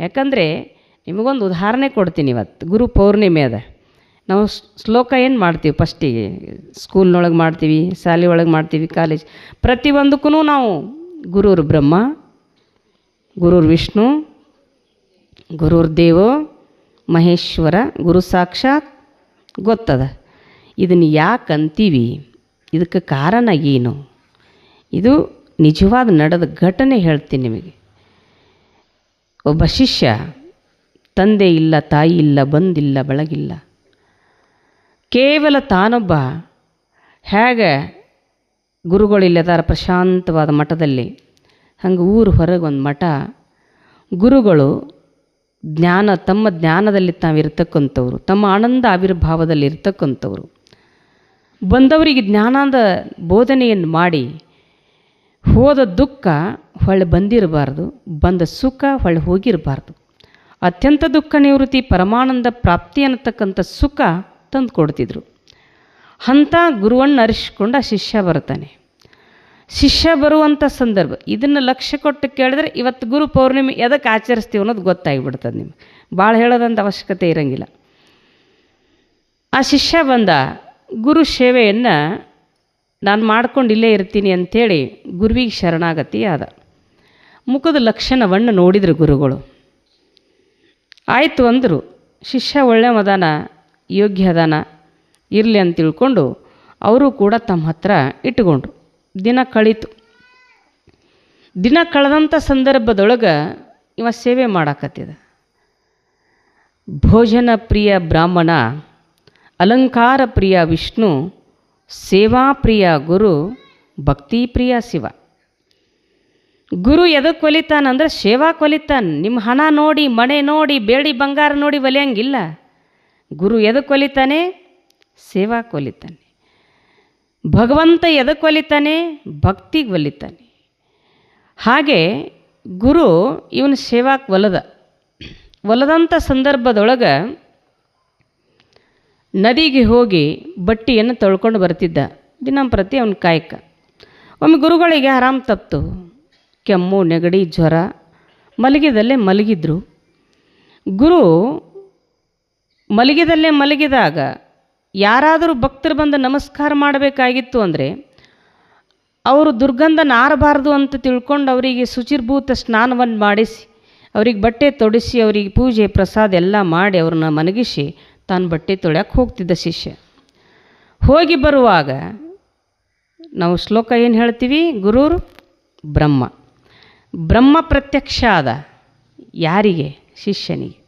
ಯಾಕಂದರೆ ನಿಮಗೊಂದು ಉದಾಹರಣೆ ಕೊಡ್ತೀನಿ ಇವತ್ತು. ಗುರು ಪೌರ್ಣಿಮೆ ಅದ. ನಾವು ಶ್ಲೋಕ ಏನು ಮಾಡ್ತೀವಿ? ಫಸ್ಟಿಗೆ ಸ್ಕೂಲ್ನೊಳಗೆ ಮಾಡ್ತೀವಿ, ಶಾಲೆ ಒಳಗೆ ಮಾಡ್ತೀವಿ ಕಾಲೇಜ್ ಪ್ರತಿಯೊಂದಕ್ಕೂ ನಾವು ಗುರುರ್ ಬ್ರಹ್ಮ, ಗುರುರ್ ವಿಷ್ಣು, ಗುರುರ್ ದೇವೋ, ಮಹೇಶ್ವರ, ಗುರು ಸಾಕ್ಷಾತ್ ಗೊತ್ತದ. ಇದನ್ನು ಯಾಕೆ ಅಂತೀವಿ? ಇದಕ್ಕೆ ಕಾರಣ ಏನು? ಇದು ನಿಜವಾದ ನಡೆದ ಘಟನೆ ಹೇಳ್ತೀನಿ ನಿಮಗೆ. ಒಬ್ಬ ಶಿಷ್ಯ, ತಂದೆ ಇಲ್ಲ, ತಾಯಿ ಇಲ್ಲ, ಬಂದಿಲ್ಲ, ಬಳಗಿಲ್ಲ. ಕೇವಲ ತಾನೊಬ್ಬ, ಹೇಗೆ ಗುರುಗಳಿಲ್ಲದಾರ ಪ್ರಶಾಂತವಾದ ಮಠದಲ್ಲಿ, ಹಂಗೆ ಊರು ಹೊರಗೆ ಒಂದು ಮಠ. ಗುರುಗಳು ಜ್ಞಾನ, ತಮ್ಮ ಜ್ಞಾನದಲ್ಲಿ ತಾವಿರ್ತಕ್ಕಂಥವ್ರು ತಮ್ಮ ಆನಂದ ಆವಿರ್ಭಾವದಲ್ಲಿ ಇರ್ತಕ್ಕಂಥವ್ರು. ಬಂದವರಿಗೆ ಜ್ಞಾನದ ಬೋಧನೆಯನ್ನು ಮಾಡಿ, ಹೋದ ದುಃಖ ಹೊಳ್ಳೆ ಬಂದಿರಬಾರ್ದು, ಬಂದ ಸುಖ ಹೊಳೆ ಹೋಗಿರಬಾರ್ದು. ಅತ್ಯಂತ ದುಃಖ ನಿವೃತ್ತಿ ಪರಮಾನಂದ ಪ್ರಾಪ್ತಿ ಅನ್ನತಕ್ಕಂಥ ಸುಖ ತಂದು ಕೊಡ್ತಿದ್ರು. ಅಂಥ ಗುರುವನ್ನು ಅರಿಸ್ಕೊಂಡು ಆ ಶಿಷ್ಯ ಬರ್ತಾನೆ ಶಿಷ್ಯ ಬರುವಂಥ ಸಂದರ್ಭ, ಇದನ್ನು ಲಕ್ಷ್ಯ ಕೊಟ್ಟು ಕೇಳಿದ್ರೆ ಇವತ್ತು ಗುರು ಪೌರ್ಣಿಮೆ ಎದಕ್ಕೆ ಆಚರಿಸ್ತೀವಿ ಅನ್ನೋದು ಗೊತ್ತಾಗಿಬಿಡ್ತದೆ ನಿಮ್ಗೆ. ಭಾಳ ಹೇಳೋದಂಥ ಅವಶ್ಯಕತೆ ಇರಂಗಿಲ್ಲ. ಆ ಶಿಷ್ಯ ಬಂದ, ಗುರು ಸೇವೆಯನ್ನು ನಾನು ಮಾಡ್ಕೊಂಡು ಇಲ್ಲೇ ಇರ್ತೀನಿ ಅಂಥೇಳಿ ಗುರುವಿಗೆ ಶರಣಾಗತಿ ಆದ ಮುಖದ ಲಕ್ಷಣವನ್ನು ನೋಡಿದರು ಗುರುಗಳು. ಆಯಿತು ಅಂದರು, ಶಿಷ್ಯ ಒಳ್ಳೆ ಮದಾನ ಯೋಗ್ಯ ಅದಾನ ಇರಲಿ ಅಂತ ತಿಳ್ಕೊಂಡು ಅವರು ಕೂಡ ತಮ್ಮ ಹತ್ರ ಇಟ್ಕೊಂಡ್ರು ದಿನ ಕಳೀತು. ದಿನ ಕಳೆದಂಥ ಸಂದರ್ಭದೊಳಗೆ ಇವ ಸೇವೆ ಮಾಡಾಕತ್ತಿದ. ಭೋಜನ ಪ್ರಿಯ ಬ್ರಾಹ್ಮಣ, ಅಲಂಕಾರ ಪ್ರಿಯ ವಿಷ್ಣು, ಸೇವಾ ಪ್ರಿಯ ಗುರು, ಭಕ್ತಿ ಪ್ರಿಯ ಶಿವ. ಗುರು ಎದಕ್ಕೆ ಒಲಿತಾನಂದ್ರೆ ಸೇವಾ ಕೊಲಿತಾನೆ. ನಿಮ್ಮ ಹಣ ನೋಡಿ ಮನೆ ನೋಡಿ, ಬೇಡಿ ಬಂಗಾರ ನೋಡಿ ಒಲಿಯಂಗಿಲ್ಲ. ಗುರು ಎದಕ್ಕೆ ಒಲಿತಾನೆ? ಸೇವಾ ಕೊಲಿತಾನೆ. ಭಗವಂತ ಎದಕ್ಕೆ ಒಲಿತಾನೆ? ಭಕ್ತಿಗೆ ಒಲಿತಾನೆ. ಹಾಗೆ ಗುರು ಇವನ ಸೇವಾಕ್ಕೆ ಒಲದ. ಒಲದಂಥ ಸಂದರ್ಭದೊಳಗೆ ನದಿಗೆ ಹೋಗಿ ಬಟ್ಟೆಯನ್ನು ತೊಳ್ಕೊಂಡು ಬರ್ತಿದ್ದ. ದಿನಂಪ್ರತಿ ಅವನ ಕಾಯಕ. ಒಮ್ಮೆ ಗುರುಗಳಿಗೆ ಆರಾಮ್ ತಪ್ತು ಕೆಮ್ಮು, ನೆಗಡಿ, ಜ್ವರ ಮಲಗಿದಲ್ಲೇ ಮಲಗಿದ್ರು. ಗುರು ಮಲಗಿದಲ್ಲೇ ಮಲಗಿದಾಗ ಯಾರಾದರೂ ಭಕ್ತರು ಬಂದು ನಮಸ್ಕಾರ ಮಾಡಬೇಕಾಗಿತ್ತು ಅಂದರೆ ಅವರು ದುರ್ಗಂಧ ನಾರಬಾರ್ದು ಅಂತ ತಿಳ್ಕೊಂಡು ಅವರಿಗೆ ಶುಚಿರ್ಭೂತ ಸ್ನಾನವನ್ನು ಮಾಡಿಸಿ, ಅವ್ರಿಗೆ ಬಟ್ಟೆ ತೊಡಿಸಿ, ಅವರಿಗೆ ಪೂಜೆ, ಪ್ರಸಾದ ಎಲ್ಲ ಮಾಡಿ ಅವ್ರನ್ನ ಮನಗಿಸಿ ತಾನು ಬಟ್ಟೆ ತೊಳ್ಯಕ್ಕೆ ಹೋಗ್ತಿದ್ದ ಶಿಷ್ಯ. ಹೋಗಿ ಬರುವಾಗ ನಾವು ಶ್ಲೋಕ ಏನು ಹೇಳ್ತೀವಿ? ಗುರುರ್ ಬ್ರಹ್ಮ. ಬ್ರಹ್ಮ ಪ್ರತ್ಯಕ್ಷ ಆದ ಯಾರಿಗೆ? ಶಿಷ್ಯನಿಗೆ.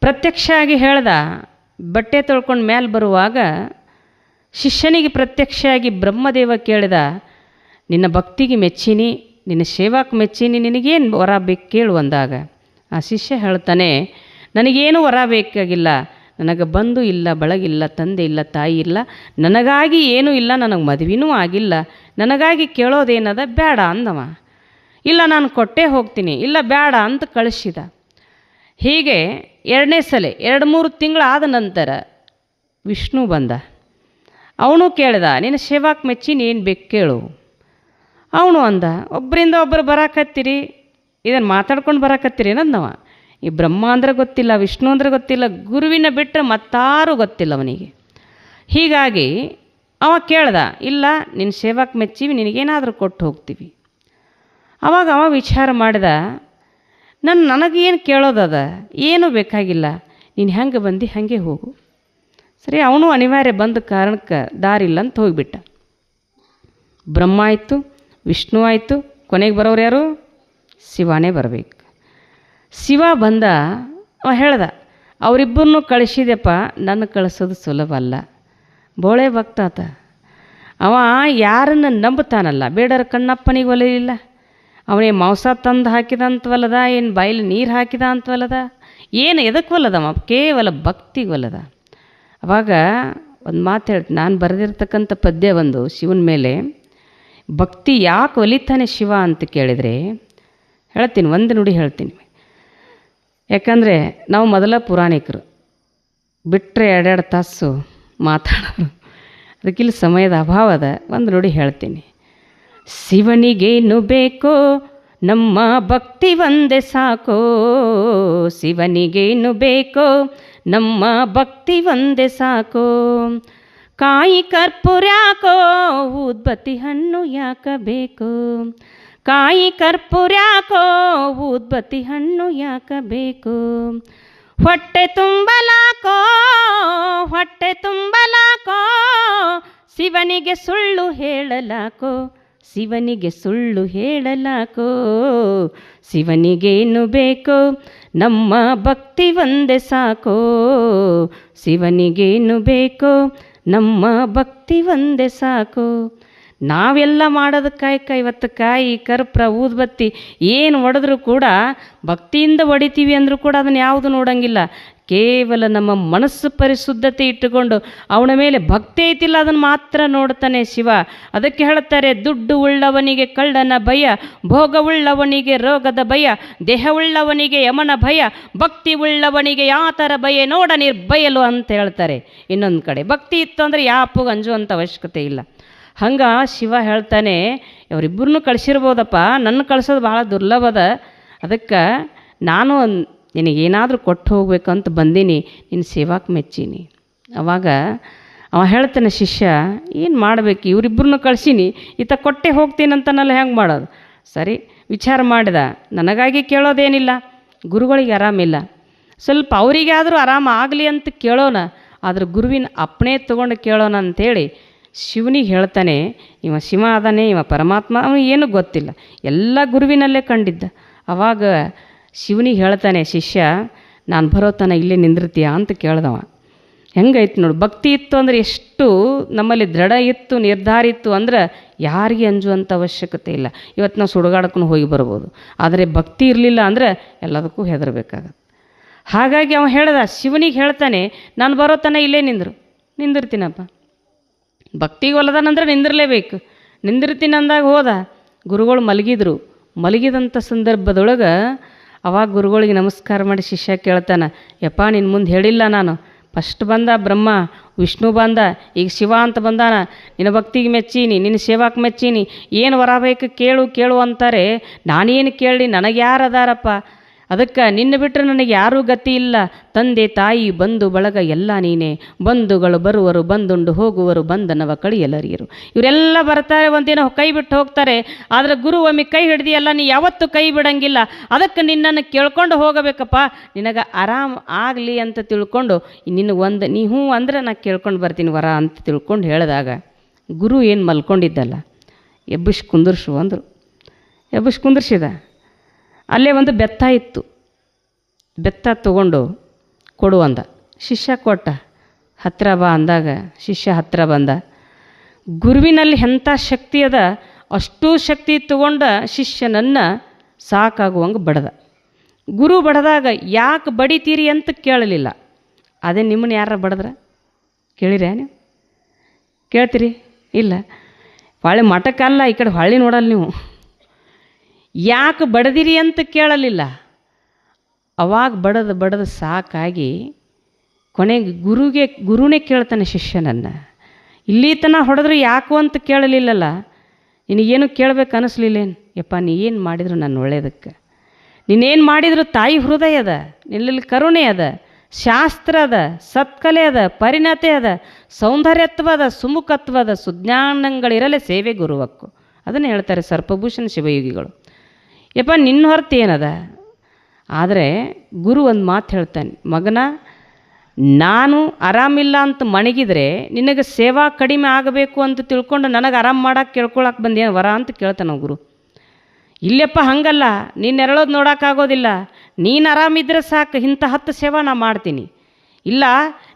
ಪ್ರತ್ಯಕ್ಷ ಆಗಿ ಹೇಳ್ದ, ಬಟ್ಟೆ ತೊಳ್ಕೊಂಡು ಮೇಲೆ ಬರುವಾಗ ಶಿಷ್ಯನಿಗೆ ಪ್ರತ್ಯಕ್ಷ ಆಗಿ ಬ್ರಹ್ಮದೇವ ಕೇಳಿದ, ನಿನ್ನ ಭಕ್ತಿಗೆ ಮೆಚ್ಚಿನಿ, ನಿನ್ನ ಸೇವಾಕ್ಕೆ ಮೆಚ್ಚಿನಿ, ನಿನಗೇನು ವರ ಬೇಕು ಕೇಳು ಅಂದಾಗ. ಆ ಶಿಷ್ಯ ಹೇಳ್ತಾನೆ, ನನಗೇನು ವರ ಬೇಕಾಗಿಲ್ಲ, ನನಗೆ ಬಂಧು ಇಲ್ಲ ಬಳಗಿಲ್ಲ ತಂದೆ ಇಲ್ಲ, ತಾಯಿ ಇಲ್ಲ, ನನಗಾಗಿ ಏನೂ ಇಲ್ಲ, ನನಗೆ ಮದುವೆನೂ ಆಗಿಲ್ಲ, ನನಗಾಗಿ ಕೇಳೋದೇನದ ಬೇಡ ಅಂದವ. ಇಲ್ಲ ನಾನು ಕೊಟ್ಟೇ ಹೋಗ್ತೀನಿ, ಇಲ್ಲ ಬೇಡ ಅಂತ ಕಳಿಸಿದ. ಹೀಗೆ ಎರಡನೇ ಸಲ, ಎರಡು ಮೂರು ತಿಂಗಳಾದ ನಂತರ ವಿಷ್ಣು ಬಂದ. ಅವನು ಕೇಳ್ದ, ನಿನ್ನ ಸೇವಾಕ್ಕೆ ಮೆಚ್ಚಿ ಏನು ಬೇಕು ಕೇಳು. ಅವನು ಅಂದ ಒಬ್ಬರಿಂದ ಒಬ್ಬರು ಬರಾಕತ್ತೀರಿ? ಇದನ್ನು ಮಾತಾಡ್ಕೊಂಡು ಬರಾಕತ್ತೀರಿ ಏನಂದವ ಈ ಬ್ರಹ್ಮ ಅಂದ್ರೆ ಗೊತ್ತಿಲ್ಲ, ವಿಷ್ಣು ಅಂದ್ರೆ ಗೊತ್ತಿಲ್ಲ, ಗುರುವಿನ ಬಿಟ್ಟರೆ ಮತ್ತಾರೂ ಗೊತ್ತಿಲ್ಲ ಅವನಿಗೆ. ಹೀಗಾಗಿ ಅವ ಕೇಳ್ದ, ಇಲ್ಲ, ನಿನ್ನ ಸೇವಾಕ್ಕೆ ಮೆಚ್ಚಿವಿ, ನಿನಗೇನಾದರೂ ಕೊಟ್ಟು ಹೋಗ್ತೀವಿ. ಅವಾಗ ಅವ ವಿಚಾರ ಮಾಡಿದ, ನನ್ನ ನನಗೇನು ಕೇಳೋದದ ಏನೂ ಬೇಕಾಗಿಲ್ಲ. ನೀನು ಹೆಂಗೆ ಬಂದು ಹಾಗೆ ಹೋಗು. ಸರಿ, ಅವನು ಅನಿವಾರ್ಯ ಬಂದ ಕಾರಣಕ್ಕೆ ದಾರಿಲ್ಲ ಅಂತ ಹೋಗಿಬಿಟ್ಟ. ಬ್ರಹ್ಮ ಆಯಿತು, ವಿಷ್ಣು ಆಯಿತು, ಕೊನೆಗೆ ಬರೋರು ಯಾರು? ಶಿವನೇ ಬರಬೇಕು. ಶಿವ ಬಂದ, ಅವ ಹೇಳ್ದ ಅವರಿಬ್ಬರನ್ನು ಕಳಿಸಿದೆಪ್ಪ ನನ್ನ ಕಳಿಸೋದು ಸುಲಭ ಅಲ್ಲ. ಬೋಳೆ ಭಕ್ತಾತ. ಅವ ಯಾರನ್ನು ನಂಬುತ್ತಾನಲ್ಲ, ಬೇಡರ ಕಣ್ಣಪ್ಪನಿಗೆ ಒಲಿಲಿಲ್ಲ. ಅವನೇ ಮಾಂಸ ತಂದು ಹಾಕಿದ ಅಂತವಲ್ಲದ ಏನು ಬಾಯಲ್ಲಿ ನೀರು ಹಾಕಿದ ಅಂತವಲ್ಲದ ಏನು ಎದಕ್ಕೆ ಮ ಕೇವಲ ಭಕ್ತಿಗೆ ಒಲ್ಲದ. ಅವಾಗ ಒಂದು ಮಾತು ಹೇಳ್ತೀನಿ ನಾನು ಬರೆದಿರ್ತಕ್ಕಂಥ ಪದ್ಯ ಒಂದು ಶಿವನ ಮೇಲೆ, ಭಕ್ತಿ ಯಾಕೆ ಒಲಿತಾನೆ ಶಿವ ಅಂತ ಕೇಳಿದರೆ, ಹೇಳ್ತೀನಿ, ಒಂದು ನುಡಿ ಹೇಳ್ತೀನಿ. ಯಾಕಂದರೆ ನಾವು ಮೊದಲ ಪುರಾಣಿಕರು ಬಿಟ್ಟರೆ ಎರಡೆರಡು ತಾಸು ಮಾತಾಡೋರು. ಅದಕ್ಕಿಲ್ಲಿ ಸಮಯದ ಅಭಾವದ ಒಂದು ನುಡಿ ಹೇಳ್ತೀನಿ. ಶಿವನಿಗೇನು ಬೇಕೋ, ನಮ್ಮ ಭಕ್ತಿ ಒಂದೇ ಸಾಕೋ. ಶಿವನಿಗೇನು ಬೇಕೋ, ನಮ್ಮ ಭಕ್ತಿ ಒಂದೇ ಸಾಕೋ. ಕಾಯಿ ಕರ್ಪೂರ ಯಾಕೋ ಉದ್ಬತ್ತಿ ಹಣ್ಣು ಯಾಕ ಬೇಕು. ಕಾಯಿ ಕರ್ಪೂರ ಯಾಕೋ ಉದ್ಬತ್ತಿ ಹಣ್ಣು ಯಾಕ ಬೇಕು. ಹೊಟ್ಟೆ ತುಂಬಲಾಕೋ ಹೊಟ್ಟೆ ತುಂಬಲಾಕೋ ಶಿವನಿಗೆ ಸುಳ್ಳು ಹೇಳಲಾಕೋ. ಶಿವನಿಗೆ ಸುಳ್ಳು ಹೇಳಲಾಕೋ, ಶಿವನಿಗೇನು ಬೇಕೋ, ನಮ್ಮ ಭಕ್ತಿ ಒಂದೇ ಸಾಕೋ, ಶಿವನಿಗೇನು ಬೇಕೋ, ನಮ್ಮ ಭಕ್ತಿ ಒಂದೇ ಸಾಕು. ನಾವೆಲ್ಲ ಮಾಡೋದು ಕಾಯ್ಕ ಇವತ್ತು ಕಾಯಿ ಕರ್ಪ್ರ ಊದ್ಬತ್ತಿ, ಏನು ಒಡೆದ್ರೂ ಕೂಡ ಭಕ್ತಿಯಿಂದ ಹೊಡಿತೀವಿ ಅಂದರೂ ಕೂಡ ಅದನ್ನು ಯಾವುದು ನೋಡಂಗಿಲ್ಲ. ಕೇವಲ ನಮ್ಮ ಮನಸ್ಸು ಪರಿಶುದ್ಧತೆ ಇಟ್ಟುಕೊಂಡು ಅವನ ಮೇಲೆ ಭಕ್ತಿ ಐತಿಲ್ಲ, ಅದನ್ನು ಮಾತ್ರ ನೋಡ್ತಾನೆ ಶಿವ. ಅದಕ್ಕೆ ಹೇಳ್ತಾರೆ ದುಡ್ಡು ಉಳ್ಳವನಿಗೆ ಕಳ್ಳನ ಭಯ ಭೋಗವುಳ್ಳವನಿಗೆ ರೋಗದ ಭಯ ದೇಹವುಳ್ಳವನಿಗೆ ಯಮನ ಭಯ, ಭಕ್ತಿ ಉಳ್ಳವನಿಗೆ ಯಾತರ ಭಯ, ನೋಡ ನಿರ್ಭಯಲು ಅಂತ ಹೇಳ್ತಾರೆ. ಇನ್ನೊಂದು ಕಡೆ, ಭಕ್ತಿ ಇತ್ತು ಅಂದರೆ ಯಾಪು ಅಂಜುವಂಥ ಅವಶ್ಯಕತೆ ಇಲ್ಲ. ಹಂಗೆ ಶಿವ ಹೇಳ್ತಾನೆ, ಅವರಿಬ್ಬರನ್ನೂ ಕಳಿಸಿರ್ಬೋದಪ್ಪ, ನನ್ನ ಕಳ್ಸೋದು ಭಾಳ ದುರ್ಲಭದ. ಅದಕ್ಕೆ ನಾನು ನಿನಗೇನಾದರೂ ಕೊಟ್ಟು ಹೋಗ್ಬೇಕಂತ ಬಂದೀನಿ ನಿನ್ನ ಸೇವಾಕ್ಕೆ ಮೆಚ್ಚೀನಿ. ಅವಾಗ ಅವ ಹೇಳ್ತಾನೆ ಶಿಷ್ಯ, ಏನು ಮಾಡಬೇಕು? ಇವರಿಬ್ಬರನ್ನು ಕಳ್ಸೀನಿ, ಈತ ಕೊಟ್ಟೆ ಹೋಗ್ತೀನಂತನಲ್ಲ ಹೆಂಗೆ ಮಾಡೋದು? ಸರಿ, ವಿಚಾರ ಮಾಡಿದ. ನನಗಾಗಿ ಕೇಳೋದೇನಿಲ್ಲ. ಗುರುಗಳಿಗೆ ಆರಾಮಿಲ್ಲ. ಸ್ವಲ್ಪ ಅವರಿಗಾದರೂ ಆರಾಮ ಆಗಲಿ ಅಂತ ಕೇಳೋಣ ಆದ್ರೆ ಗುರುವಿನ ಅಪ್ಪಣೆ ತೊಗೊಂಡು ಕೇಳೋಣ ಅಂಥೇಳಿ ಶಿವನಿಗೆ ಹೇಳ್ತಾನೆ, ಇವ ಶಿವ ಅದಾನೆ, ಇವ ಪರಮಾತ್ಮ ಅವನು ಏನೂ ಗೊತ್ತಿಲ್ಲ. ಎಲ್ಲ ಗುರುವಿನಲ್ಲೇ ಕಂಡಿದ್ದ. ಅವಾಗ ಶಿವನಿಗೆ ಹೇಳ್ತಾನೆ, ಶಿಷ್ಯ, ನಾನು ಬರೋ ತನ ಇಲ್ಲೇ ನಿಂದಿರ್ತೀಯ? ಅಂತ ಕೇಳ್ದವ. ಹೆಂಗೈತೆ ನೋಡು, ಭಕ್ತಿ ಇತ್ತು ಅಂದರೆ ಎಷ್ಟು ನಮ್ಮಲ್ಲಿ ದೃಢ ಇತ್ತು, ನಿರ್ಧಾರ ಇತ್ತು ಅಂದ್ರೆ ಯಾರಿಗೆ ಅಂಜುವಂಥ ಅವಶ್ಯಕತೆ ಇಲ್ಲ. ಇವತ್ತು ನಾವು ಸುಡುಗಾಡಕ್ಕೂ ಹೋಗಿ ಬರ್ಬೋದು. ಆದರೆ ಭಕ್ತಿ ಇರಲಿಲ್ಲ ಅಂದ್ರೆ ಎಲ್ಲದಕ್ಕೂ ಹೆದರಬೇಕಾಗತ್ತೆ. ಹಾಗಾಗಿ ಅವನು ಹೇಳ್ದ, ಶಿವನಿಗೆ ಹೇಳ್ತಾನೆ, ನಾನು ಬರೋ ತನ ಇಲ್ಲೇ ನಿಂದರು, ನಿಂದಿರ್ತೀನಪ್ಪ. ಭಕ್ತಿಗೆ ಒಲದಾನಂದ್ರೆ ನಿಂದಿರಲೇಬೇಕು. ನಿಂದಿರ್ತೀನಿ ಅಂದಾಗ ಹೋದ, ಗುರುಗಳು ಮಲಗಿದ್ರು. ಮಲಗಿದಂಥ ಸಂದರ್ಭದೊಳಗೆ ಅವಾಗ ಗುರುಗಳಿಗೆ ನಮಸ್ಕಾರ ಮಾಡಿ ಶಿಷ್ಯ ಕೇಳ್ತಾನೆ, ಯಪ್ಪ ನಿನ್ನ ಮುಂದೆ ಹೇಳಿಲ್ಲ ನಾನು. ಫಸ್ಟ್ ಬಂದ ಬ್ರಹ್ಮ, ವಿಷ್ಣು ಬಂದ, ಈಗ ಶಿವ ಅಂತ ಬಂದಾನ. ನಿನ್ನ ಭಕ್ತಿಗೆ ಮೆಚ್ಚೀನಿ, ನಿನ್ನ ಸೇವಾಕ್ಕೆ ಮೆಚ್ಚೀನಿ. ಏನು ಬರಬೇಕು ಕೇಳು ಕೇಳು ಅಂತಾರೆ. ನಾನೇನು ಕೇಳಿ ನನಗೆ ಯಾರು ಅದಾರಪ್ಪ. ಅದಕ್ಕೆ ನಿನ್ನ ಬಿಟ್ಟರೆ ನನಗೆ ಯಾರೂ ಗತಿ ಇಲ್ಲ. ತಂದೆ ತಾಯಿ ಬಂಧು ಬಳಗ ಎಲ್ಲ ನೀನೇ. ಬಂಧುಗಳು ಬರುವರು, ಬಂದುಂಡು ಹೋಗುವರು, ಬಂಧನವ ಕಳಿಯಲರಿಯರು. ಇವರೆಲ್ಲ ಬರ್ತಾರೆ, ಒಂದಿನ ಕೈ ಬಿಟ್ಟು ಹೋಗ್ತಾರೆ. ಆದರೆ ಗುರು ಒಮ್ಮೆ ಕೈ ಹಿಡ್ದಿಯಲ್ಲ, ನೀ ಯಾವತ್ತೂ ಕೈ ಬಿಡಂಗಿಲ್ಲ. ಅದಕ್ಕೆ ನಿನ್ನನ್ನು ಕೇಳ್ಕೊಂಡು ಹೋಗಬೇಕಪ್ಪ. ನಿನಗೆ ಆರಾಮ್ ಆಗಲಿ ಅಂತ ತಿಳ್ಕೊಂಡು, ನಿನ್ನ ಒಂದು, ನೀ ಹ್ಞೂ ಅಂದ್ರೆ ನಾನು ಕೇಳ್ಕೊಂಡು ಬರ್ತೀನಿ ವರ ಅಂತ ತಿಳ್ಕೊಂಡು ಹೇಳಿದಾಗ, ಗುರು ಏನು ಮಲ್ಕೊಂಡಿದ್ದಲ್ಲ? ಎಬ್ಬಿಸಿ ಕುಂದರ್ಸು ಅಂದರು. ಎಬ್ಬಿಸಿ ಕುಂದರ್ಸಿದ? ಅಲ್ಲೇ ಒಂದು ಬೆತ್ತ ಇತ್ತು. ಬೆತ್ತ ತಗೊಂಡು ಕೊಡು ಅಂದ. ಶಿಷ್ಯ ಕೊಟ್ಟ. ಹತ್ತಿರ ಬಾ ಅಂದಾಗ ಶಿಷ್ಯ ಹತ್ತಿರ ಬಂದ. ಗುರುವಿನಲ್ಲಿ ಎಂಥ ಶಕ್ತಿ ಅದ? ಅಷ್ಟೂ ಶಕ್ತಿ ತಗೊಂಡ ಶಿಷ್ಯನನ್ನು ಸಾಕಾಗುವಂಗೆ ಬಡ್ದ. ಗುರು ಬಡದಾಗ ಯಾಕೆ ಬಡಿತೀರಿ ಅಂತ ಕೇಳಲಿಲ್ಲ. ಅದೇ ನಿಮ್ಮನ್ನ ಯಾರ ಬಡದ್ರ? ಕೇಳಿರ ನೀವು? ಕೇಳ್ತೀರಿ? ಇಲ್ಲ. ಹೊಳೆ ಮಠಕ್ಕಲ್ಲ, ಈ ಕಡೆ ಹೊಳ್ಳಿ ನೋಡಲ್ಲ ನೀವು. ಯಾಕೆ ಬಡದಿರಿ ಅಂತ ಕೇಳಲಿಲ್ಲ. ಅವಾಗ ಬಡದು ಬಡದು ಸಾಕಾಗಿ ಕೊನೆಗೆ ಗುರುಗೆ, ಗುರುನೇ ಕೇಳ್ತಾನೆ ಶಿಷ್ಯನನ್ನು. ಇಲ್ಲಿ ತನ ಹೊಡೆದ್ರೆ ಯಾಕು ಅಂತ ಕೇಳಲಿಲ್ಲಲ್ಲ. ನಿನಗೇನು ಕೇಳಬೇಕು ಅನಿಸ್ಲಿಲ್ಲೇನು? ಯಪ್ಪ, ನೀ ಏನು ಮಾಡಿದ್ರು ನಾನು ಒಳ್ಳೇದಕ್ಕೆ? ನೀನೇನು ಮಾಡಿದ್ರು ತಾಯಿ ಹೃದಯ ಅದ ನಿಲ್ಲಲ್ಲಿ ಕರುಣೆ ಅದ, ಶಾಸ್ತ್ರ ಅದ, ಸತ್ಕಲೆ ಅದ, ಪರಿಣತೆ ಅದ, ಸೌಂದರ್ಯತ್ವ ಅದ, ಸುಮುಖತ್ವ ಅದ, ಸುಜ್ಞಾನಗಳಿರಲೆ ಸೇವೆ ಗುರುವಕ್ಕು. ಅದನ್ನು ಹೇಳ್ತಾರೆ ಸರ್ಪಭೂಷಣ ಶಿವಯೋಗಿಗಳು. ಯಪ್ಪ, ನಿನ್ನ ಹೊರತು ಏನದ? ಆದರೆ ಗುರು ಒಂದು ಮಾತು ಹೇಳ್ತಾನೆ, ಮಗನ, ನಾನು ಆರಾಮಿಲ್ಲ ಅಂತ ಮಣಗಿದರೆ ನಿನಗೆ ಸೇವಾ ಕಡಿಮೆ ಆಗಬೇಕು ಅಂತ ತಿಳ್ಕೊಂಡು ನನಗೆ ಆರಾಮ್ ಮಾಡೋಕೆ ಕೇಳ್ಕೊಳಕ್ಕೆ ಬಂದೇನು ವರ? ಅಂತ ಕೇಳ್ತಾನೆ ಗುರು. ಇಲ್ಲಪ್ಪ, ಹಂಗಲ್ಲ. ನೀನು ನೆರಳೋದು ನೋಡೋಕ್ಕಾಗೋದಿಲ್ಲ ನೀನು ಆರಾಮಿದ್ರೆ ಸಾಕು. ಇಂಥ ಹತ್ತು ಸೇವಾ ನಾ ಮಾಡ್ತೀನಿ. ಇಲ್ಲ,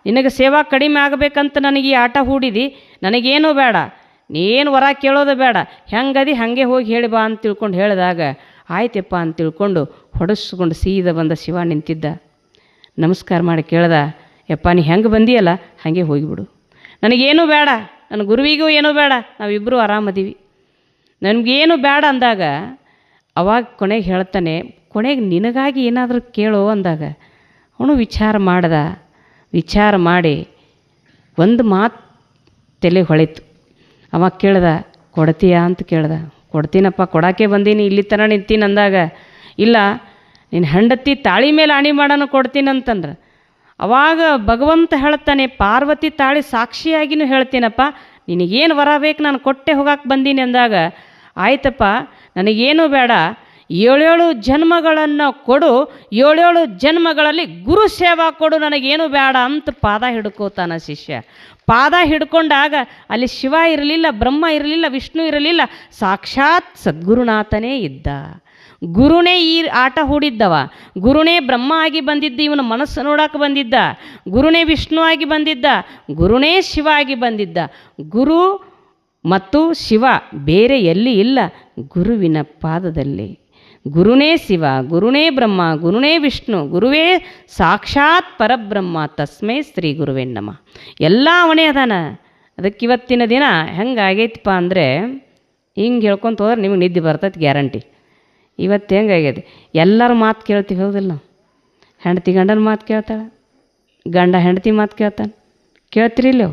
ನಿನಗೆ ಸೇವಾ ಕಡಿಮೆ ಆಗಬೇಕಂತ ನನಗೆ ಈ ಆಟ ಹೂಡಿದಿ. ನನಗೇನೂ ಬೇಡ. ನೀನು ವರ ಕೇಳೋದು ಬೇಡ. ಹೆಂಗದಿ ಹಾಗೆ ಹೋಗಿ ಹೇಳಿ ಬಾ ಅಂತ ತಿಳ್ಕೊಂಡು ಹೇಳಿದಾಗ ಆಯ್ತಪ್ಪ ಅಂತ ತಿಳ್ಕೊಂಡು ಹೊಡೆಸ್ಕೊಂಡು ಸೀದ ಬಂದ ಶಿವ ನಿಂತಿದ್ದ. ನಮಸ್ಕಾರ ಮಾಡಿ ಕೇಳ್ದ, ಯಪ್ಪ, ನೀ ಹೆಂಗೆ ಬಂದಿಯಲ್ಲ? ಹಾಗೆ ಹೋಗಿಬಿಡು. ನನಗೇನೂ ಬೇಡ, ನನ್ನ ಗುರುವಿಗೂ ಏನೂ ಬೇಡ ನಾವಿಬ್ಬರೂ ಆರಾಮದೀವಿ. ನನಗೇನು ಬೇಡ ಅಂದಾಗ ಅವಾಗ ಕೊನೆಗೆ ಹೇಳ್ತಾನೆ, ಕೊನೆಗೆ ನಿನಗಾಗಿ ಏನಾದರೂ ಕೇಳೋ ಅಂದಾಗ. ಅವನು ವಿಚಾರ ಮಾಡ್ದ. ವಿಚಾರ ಮಾಡಿ ಒಂದು ಮಾತು ತಲೆ ಹೊಳಿತು. ಅವಾಗ ಕೇಳ್ದ, ಕೊಡ್ತೀಯಾ? ಅಂತ ಕೇಳ್ದ. ಕೊಡ್ತೀನಪ್ಪ ಕೊಡೋಕ್ಕೆ ಬಂದೀನಿ, ಇಲ್ಲಿ ತನ ನಿಂತೀನಿ ಅಂದಾಗ, ಇಲ್ಲ ನಿನ್ನ ಹೆಂಡತಿ ತಾಳಿ ಮೇಲೆ ಆಣಿ ಮಾಡೋಣ ಕೊಡ್ತೀನಂತಂದ್ರೆ, ಅವಾಗ ಭಗವಂತ ಹೇಳ್ತಾನೆ, ಪಾರ್ವತಿ ತಾಳಿ ಸಾಕ್ಷಿಯಾಗಿನೂ ಹೇಳ್ತೀನಪ್ಪ, ನಿನಗೇನು ವರ ಬೇಕು, ನಾನು ಕೊಟ್ಟೆ ಹೋಗಕ್ಕೆ ಬಂದೀನಿ ಅಂದಾಗ, ಆಯ್ತಪ್ಪ, ನನಗೇನು ಬೇಡ ಏಳೇಳು ಜನ್ಮಗಳನ್ನು ಕೊಡು, ಏಳೇಳು ಜನ್ಮಗಳಲ್ಲಿ ಗುರು ಸೇವಾ ಕೊಡು, ನನಗೇನು ಬೇಡ ಅಂತ ಪಾದ ಹಿಡ್ಕೋತಾನ ಶಿಷ್ಯ. ಪಾದ ಹಿಡ್ಕೊಂಡಾಗ ಅಲ್ಲಿ ಶಿವ ಇರಲಿಲ್ಲ, ಬ್ರಹ್ಮ ಇರಲಿಲ್ಲ, ವಿಷ್ಣು ಇರಲಿಲ್ಲ, ಸಾಕ್ಷಾತ್ ಸದ್ಗುರುನಾಥನೇ ಇದ್ದ. ಗುರುನೇ ಈ ಆಟ ಹೂಡಿದ್ದವ. ಗುರುನೇ ಬ್ರಹ್ಮ ಆಗಿ ಬಂದಿದ್ದ, ಇವನ ಮನಸ್ಸು ನೋಡೋಕೆ ಬಂದಿದ್ದ. ಗುರುನೇ ವಿಷ್ಣು ಆಗಿ ಬಂದಿದ್ದ, ಗುರುನೇ ಶಿವ ಆಗಿ ಬಂದಿದ್ದ. ಗುರು ಮತ್ತು ಶಿವ ಬೇರೆ ಎಲ್ಲಿ ಇಲ್ಲ, ಗುರುವಿನ ಪಾದದಲ್ಲಿ. ಗುರುನೇ ಶಿವ, ಗುರುನೇ ಬ್ರಹ್ಮ, ಗುರುನೇ ವಿಷ್ಣು, ಗುರುವೇ ಸಾಕ್ಷಾತ್ ಪರಬ್ರಹ್ಮ, ತಸ್ಮೈ ಶ್ರೀ ಗುರುವೇ ನಮ. ಎಲ್ಲ ಅವನೇ ಅದಾನ. ಅದಕ್ಕೆ ಇವತ್ತಿನ ದಿನ ಹೆಂಗೆ ಆಗೈತಪ್ಪ ಅಂದರೆ, ಹಿಂಗೆ ಹೇಳ್ಕೊಂತ ಹೋದ್ರೆ ನಿಮಗೆ ನಿದ್ದೆ ಬರ್ತೈತೆ ಗ್ಯಾರಂಟಿ. ಇವತ್ತು ಹೆಂಗಾಗೈತೆ ಎಲ್ಲರ ಮಾತು ಕೇಳ್ತೀವಿ, ಹೌದಿಲ್ಲ ಹೆಂಡ್ತಿ ಗಂಡನ ಮಾತು ಕೇಳ್ತಾಳೆ, ಗಂಡ ಹೆಂಡತಿ ಮಾತು ಕೇಳ್ತಾನೆ? ಕೇಳ್ತೀರಿ ಇಲ್ಲೋ